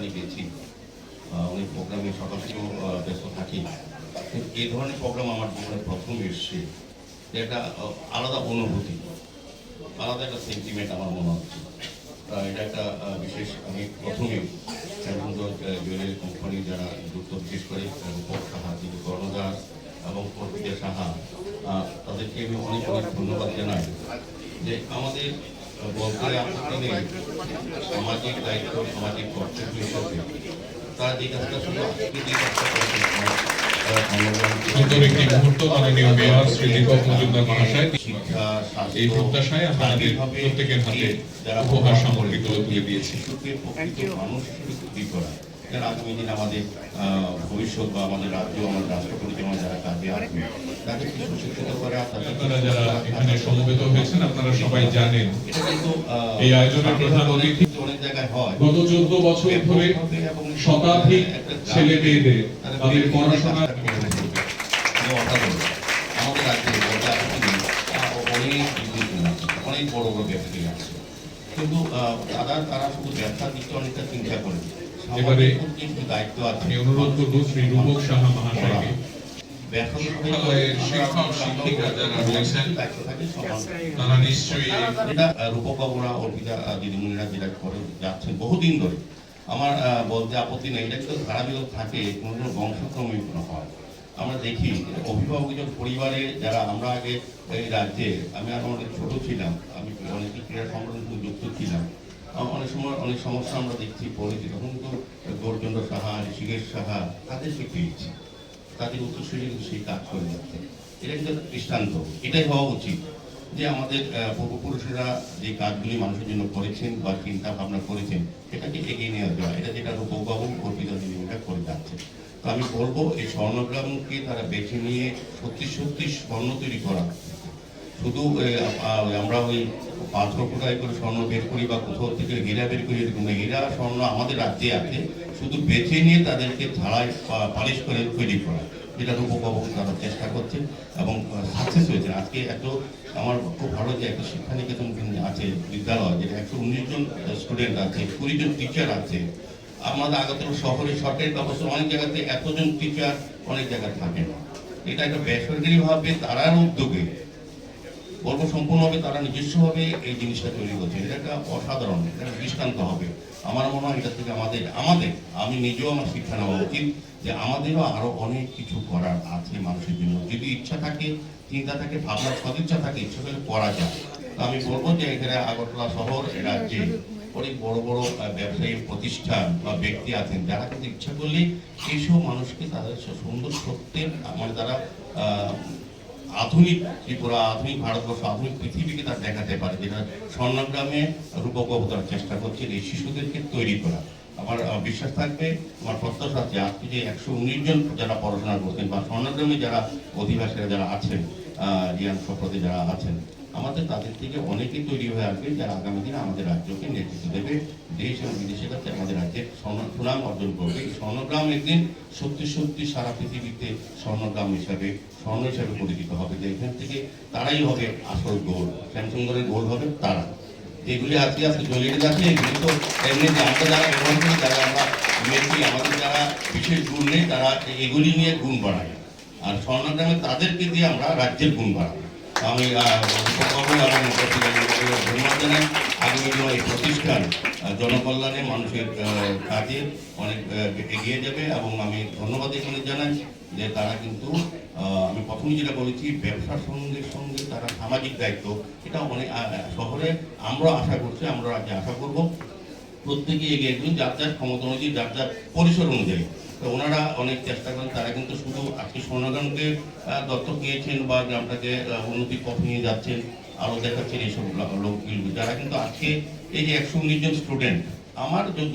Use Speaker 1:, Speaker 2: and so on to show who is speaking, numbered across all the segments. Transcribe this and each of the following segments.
Speaker 1: অনুষ্ঠানে গেছি অনেক প্রোগ্রামে থেকেও ব্যস্ত থাকি এই ধরনের প্রোগ্রাম আমার জীবনে প্রথম এসছে। একটা আলাদা অনুভূতি, আলাদা একটা সেন্টিমেন্ট আমার মনে হচ্ছে। এটা একটা বিশেষ আমি প্রথমে জুয়েলারি কোম্পানি যারা যুক্ত, বিশেষ করে রূপক সাহা, যিনি কর্ণদাস এবং অর্পিতা সাহা তাদেরকে আমি অনেক অনেক ধন্যবাদ জানাই। যে আমাদের বলতে আপত্তি নেই সামাজিক দায়িত্ব সামাজিক কর্তব্য হিসাবে তারা যে শুধু আজকে যে কাজটা
Speaker 2: সুন্দর একটি মুহূর্ত মাননীয় মেয়র শ্রী এই প্রত্যাশায় আমরা প্রত্যেকের উপহার সামগ্রী তুলে তুলে দিয়েছি
Speaker 1: মানুষ করা। যারা আগামী দিন আমাদের ভবিষ্যৎ বা আমাদের রাজ্য আমাদের রাষ্ট্র পরিচালনা যারা কাজে আসবে তাদেরকে সুশিক্ষিত করা
Speaker 2: আপনারা যারা এখানে সমবেত হয়েছেন আপনারা সবাই জানেন।
Speaker 1: এটা কিন্তু
Speaker 2: এই আয়োজনের প্রধান অতিথি
Speaker 1: অনেক জায়গায় হয়।
Speaker 2: গত চোদ্দ বছর ধরে শতাধিক ছেলে মেয়েদের তাদের পড়াশোনা
Speaker 1: আমাদের রাজ্যে অনেক অনেক বড় বড় ব্যবসায়ী আছে কিন্তু তারা তারা শুধু ব্যবসার দিকটা অনেকটা চিন্তা করে।
Speaker 2: এবারে
Speaker 1: দায়িত্ব
Speaker 2: অনুরোধ করব শ্রী রূপক সাহা মহাশয়কে।
Speaker 1: বহুদিন ধরে। আমার বলতে আপত্তি নেই, এটা ধারাবাহিক থাকে বংশক্রমে হয়। আমরা দেখি, অভিভাবক পরিবারে যারা, আমরা আগে এই রাজ্যে, আমি আর অনেক ছোট ছিলাম, আমি অনেক ক্রীড়া সংগঠনের সঙ্গে যুক্ত ছিলাম। অনেক সময় অনেক সমস্যা আমরা দেখছি পড়েছি তখন তো গৌরচন্দ্র সাহা, ঋষিকেশ সাহা তাদেরকে পেয়েছি তাদের উত্তরসূরি কিন্তু সেই কাজ করে যাচ্ছে। এটা কিন্তু দৃষ্টান্ত। এটাই হওয়া উচিত যে আমাদের পূর্বপুরুষেরা যে কাজগুলি মানুষের জন্য করেছেন বা চিন্তা ভাবনা করেছেন, সেটাকে এগিয়ে নিয়ে যাওয়া। এটা যেটা রূপবাবু অর্পিতা দিদিমণিরা করে যাচ্ছে তো আমি বলব, এই স্বর্ণগ্রামকে তারা বেছে নিয়ে সত্যি সত্যি স্বর্ণ তৈরি করা শুধু আমরা ওই পাথর কোটাই করে স্বর্ণ বের করি বা কোথাও থেকে হীরা বের করি এরকম। হীরা, স্বর্ণ আমাদের রাজ্যে আছে, শুধু বেছে নিয়ে তাদেরকে ঝাড়াই পালিশ করে তৈরি করা। যেটা রূপকবক তারা চেষ্টা করছেন এবং সাকসেস হয়েছে। আজকে এত, আমার খুব ভালো যে একটা শিক্ষা নিকেতন কিন্তু আছে, বিদ্যালয়, যেটা একশো উনিশ জন স্টুডেন্ট আছে, কুড়ি জন টিচার আছে। আমাদের আগরতলা শহরে সরকারি ব্যবস্থা অনেক জায়গাতে এতজন টিচার অনেক জায়গায় থাকে না। এটা একটা বেসরকারিভাবে তারার উদ্যোগে বলব সম্পূর্ণভাবে তারা নিজস্বভাবে এই জিনিসটা তৈরি করছে। এটা একটা অসাধারণ, এটা দৃষ্টান্ত হবে। আমার মনে হয় এটা থেকে আমাদের আমাদের, আমি নিজেও আমার শিক্ষা নেওয়া উচিত যে আমাদেরও আরও অনেক কিছু করার আছে মানুষের জন্য। যদি ইচ্ছা থাকে, চিন্তা থাকে, ভাবনা, সদিচ্ছা থাকে, ইচ্ছা করলে করা যায়। তো আমি বলব যে এখানে আগরতলা শহর রাজ্যে অনেক বড় বড় ব্যবসায়ী প্রতিষ্ঠান বা ব্যক্তি আছেন। যারা কিন্তু ইচ্ছা করলে এইসব মানুষকে তাদের সুন্দর সত্যের মানে তারা আধুনিক ত্রিপুরা, আধুনিক ভারতবর্ষ, আধুনিক পৃথিবীকে তার দেখাতে পারে। যেটা স্বর্ণগ্রামে রূপক অবতার চেষ্টা করছেন এই শিশুদেরকে তৈরি করা। আমার বিশ্বাস থাকবে, আমার প্রত্যাশা আছে আজকে যে একশো উনিশ জন যারা পড়াশোনা করছেন বা স্বর্ণগ্রামে যারা অধিবাসীরা যারা আছেন রিয়ান সম্প্রতি যারা আছেন আমাদের তাদের থেকে অনেকেই তৈরি হয়ে আসবে যারা আগামী দিনে আমাদের রাজ্যকে নেতৃত্ব দেবে, দেশ এবং বিদেশের কাছে আমাদের রাজ্যের স্বর্ণ- সুনাম অর্জন করবে। স্বর্ণগ্রাম একদিন সত্যি সত্যি সারা পৃথিবীতে স্বর্ণগ্রাম হিসাবে, স্বর্ণ হিসাবে পরিচিত হবে। যে এখান থেকে তারাই হবে আসল গোল। শ্যামসুন্দরের গোল হবে তারা। এগুলি আজকে আজকে জলিয়ে যাচ্ছে। এগুলি তো এমনি আমরা যারা ব্যবহার করি যারা আমরা মেয়েছি আমাদের যারা বিশেষ গুণ নেই, তারা এগুলি নিয়ে গুণ বাড়ায়। আর স্বর্ণগ্রামে তাদেরকে দিয়ে আমরা রাজ্যের গুণ বাড়াবো। আমি আহ, এবং ধন্যবাদ জানাই। আগামী দিনে এই প্রতিষ্ঠান জনকল্যাণে মানুষের কাজে অনেক এগিয়ে যাবে এবং আমি ধন্যবাদ এখানে জানাই যে তারা কিন্তু আমি প্রথমে যেটা বলেছি ব্যবসার সঙ্গে সঙ্গে তারা সামাজিক দায়িত্ব এটা অনেক শহরে আমরা আশা করছি আমরা আশা করব। প্রত্যেকে এগিয়ে যার যার ক্ষমতা অনুযায়ী যার যার পরিসর অনুযায়ী। ওনারা অনেক চেষ্টা করেন তারা কিন্তু শুধু আজকে স্বর্ণগ্রামকে আহ, দত্তক নিয়েছেন বা গ্রামটাকে আহ, উন্নতির পথ নিয়ে যাচ্ছেন আরও দেখাচ্ছেন এইসব লোকগুলো। যারা কিন্তু আজকে এই যে একশো উনিশ জন স্টুডেন্ট আমার যত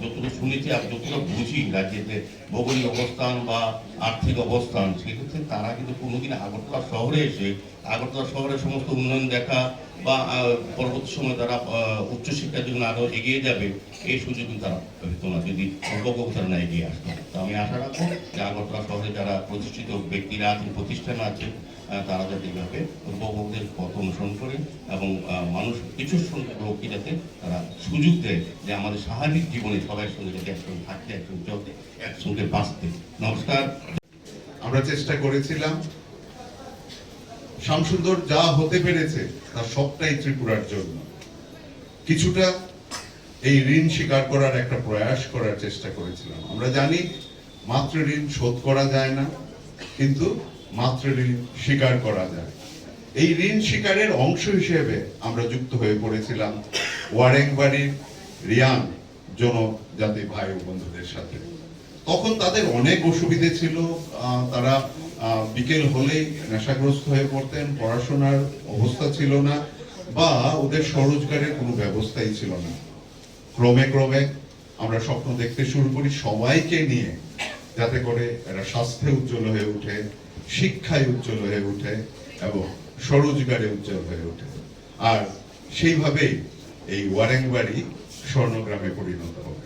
Speaker 1: যতটুকু শুনেছি আর যতটুকু বুঝি রাজ্যেতে ভৌগোলিক অবস্থান বা আর্থিক অবস্থান সেক্ষেত্রে তারা কিন্তু কোনোদিন আগরতলা শহরে এসে আগরতলা শহরের সমস্ত উন্নয়ন দেখা বা পরবর্তী সময় তারা উচ্চশিক্ষার জন্য আরও এগিয়ে যাবে, এই সুযোগ তারা পেত না, যদি সম্পর্ক না এগিয়ে আসতো তো আমি আশা রাখব যে আগরতলা শহরে যারা প্রতিষ্ঠিত ব্যক্তিরা আছেন, প্রতিষ্ঠান আছে তারা যাতে এইভাবে উপভোগদের পথ অনুসরণ করে এবং মানুষ কিছু সংখ্যক লোককে যাতে তারা সুযোগ দেয় যে আমাদের স্বাভাবিক জীবনে সবাই সঙ্গে যাতে একসঙ্গে থাকতে, একসঙ্গে চলতে, একসঙ্গে বাঁচতে। নমস্কার।
Speaker 3: আমরা চেষ্টা করেছিলাম শামসুন্দর যা হতে পেরেছে, তার সবটাই ত্রিপুরার জন্য। কিছুটা এই ঋণ স্বীকার করার একটা প্রয়াস করার চেষ্টা করেছিলাম। আমরা জানি, মাত্র ঋণ শোধ করা যায় না, কিন্তু মাত্র ঋণ স্বীকার করা যায়। এই ঋণ স্বীকারের অংশ হিসেবে আমরা যুক্ত হয়ে পড়েছিলাম ওয়ারেংবাড়ির রিয়াং জনজাতি ভাই বন্ধুদের সাথে। তখন তাদের অনেক অসুবিধে ছিল তারা বিকেল হলেই নেশাগ্রস্ত হয়ে পড়তেন, পড়াশোনার অবস্থা ছিল না, বা ওদের স্বরোজগারের কোনো ব্যবস্থাই ছিল না। ক্রমে ক্রমে আমরা স্বপ্ন দেখতে শুরু করি সবাইকে নিয়ে, যাতে করে এরা স্বাস্থ্যে উজ্জ্বল হয়ে ওঠে শিক্ষায় উজ্জ্বল হয়ে ওঠে এবং স্বরোজগারে উজ্জ্বল হয়ে ওঠে আর সেইভাবেই এই ওয়ারেংবাড়ি স্বর্ণগ্রামে পরিণত হবে।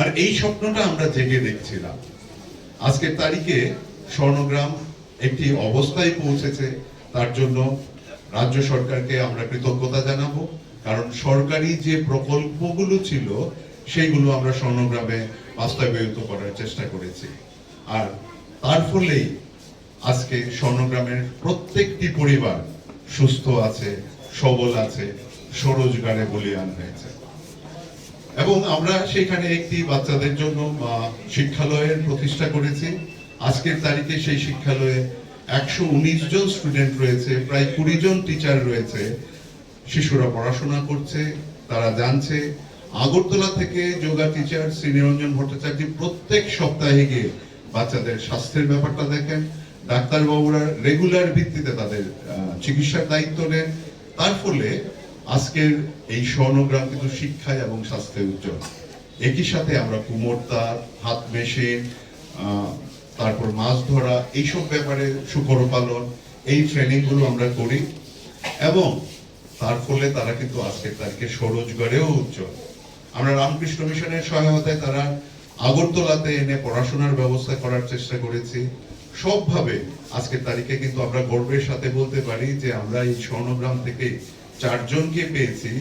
Speaker 3: আর এই স্বপ্নটা আমরা জেগে দেখছিলাম। আজকের তারিখে স্বর্ণগ্রাম একটি অবস্থায় পৌঁছেছে, তার জন্য রাজ্য সরকারকে আমরা কৃতজ্ঞতা জানাব। কারণ সরকারি যে প্রকল্পগুলো ছিল, সেইগুলো আমরা স্বর্ণগ্রামে বাস্তবায়িত করার চেষ্টা করেছি। আর তার ফলেই আজকে স্বর্ণগ্রামের প্রত্যেকটি পরিবার সুস্থ আছে, সবল আছে, স্বরোজগারে বলিয়ান হয়েছে। এবং আমরা সেখানে একটি বাচ্চাদের জন্য শিক্ষালয়ের প্রতিষ্ঠা করেছি। আজকের তারিখে সেই শিক্ষালয়ে একশো উনিশ জন স্টুডেন্ট রয়েছে, প্রায় কুড়ি জন টিচার রয়েছে। শিশুরা পড়াশোনা করছে, তারা জানছে। আগরতলা থেকে যোগা টিচার শ্রীনিরঞ্জন ভট্টাচার্য প্রত্যেক সপ্তাহে গিয়ে বাচ্চাদের স্বাস্থ্যের ব্যাপারটা দেখেন। ডাক্তারবাবুরা রেগুলার ভিত্তিতে তাদের চিকিৎসার দায়িত্ব নেন। তার ফলে আজকের এই স্বর্ণগ্রাম কিন্তু শিক্ষায় এবং স্বাস্থ্যে উজ্জ্বল। একই সাথে আমরা কুমোরতার হাত মেশিন তারপর মাছ ধরা, এইসব ব্যাপারে শুকর পালন, এই ট্রেনিংগুলো আমরা করি। এবং তার ফলে তারা কিন্তু আজকের তারিখে স্বরোজগারেও উজ্জ্বল। আমরা রামকৃষ্ণ মিশনের সহায়তায় তারা আগরতলাতে এনে পড়াশোনার ব্যবস্থা করার চেষ্টা করেছি। সবভাবে আজকের তারিখে কিন্তু আমরা গর্বের সাথে বলতে পারি যে আমরা এই স্বর্ণগ্রাম থেকে চারজনকে পেয়েছি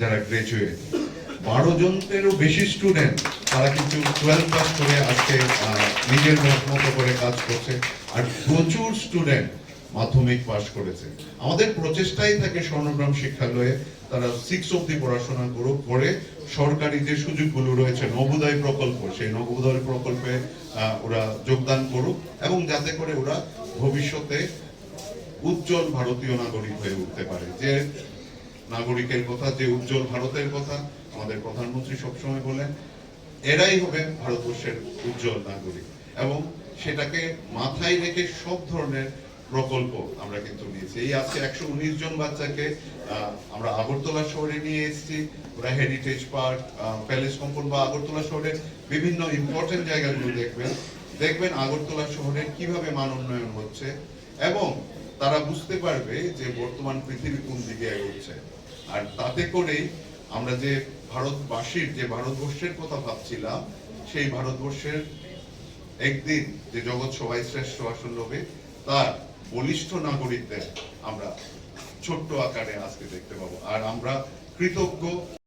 Speaker 3: যারা গ্রাজুয়েট বারো জনেরও বেশি স্টুডেন্ট তারা কিন্তু টুয়েলভ পাস করে আজকে নিজের মত করে কাজ করছে। আর প্রচুর স্টুডেন্ট মাধ্যমিক পাশ করেছে। আমাদের প্রচেষ্টাই থাকে স্বর্ণগ্রাম শিক্ষালয়ে, তারা সিক্স অব্দি পড়াশোনা করুক, করে সরকারি যে সুযোগগুলো রয়েছে, নবোদয় প্রকল্প, সেই নবোদয় প্রকল্পে ওরা যোগদান করুক এবং যাতে করে ওরা ভবিষ্যতে উজ্জ্বল ভারতীয় নাগরিক হয়ে উঠতে পারে। যে নাগরিকের কথা, যে উজ্জ্বল ভারতের কথা আমাদের প্রধানমন্ত্রী সবসময় বলেন, এরাই হবে ভারতবর্ষের উজ্জ্বল নাগরিক। এবং সেটাকে মাথায় রেখে সব ধরনের প্রকল্প আমরা কিন্তু নিয়েছি। এই আজকে একশো উনিশ জন বাচ্চাকে আমরা আগরতলা শহরে নিয়ে এসেছি, ওরা হেরিটেজ পার্ক প্যালেস কম্পন বা আগরতলা শহরের বিভিন্ন ইম্পর্টেন্ট জায়গাগুলো দেখবেন। দেখবেন আগরতলা শহরে কীভাবে মান উন্নয়ন হচ্ছে এবং তারা বুঝতে পারবে যে বর্তমান পৃথিবী কোন দিকে এগোচ্ছে। আর তাতে করেই আমরা যে ভারতবাসীর যে ভারতবর্ষের কথা ভাবছিলাম, সেই ভারতবর্ষের একদিন যে জগৎ সবাই শ্রেষ্ঠ আসন হবে, তার বলিষ্ঠ নাগরিকদের আমরা ছোট্ট আকারে আজকে দেখতে পাবো। আর আমরা কৃতজ্ঞ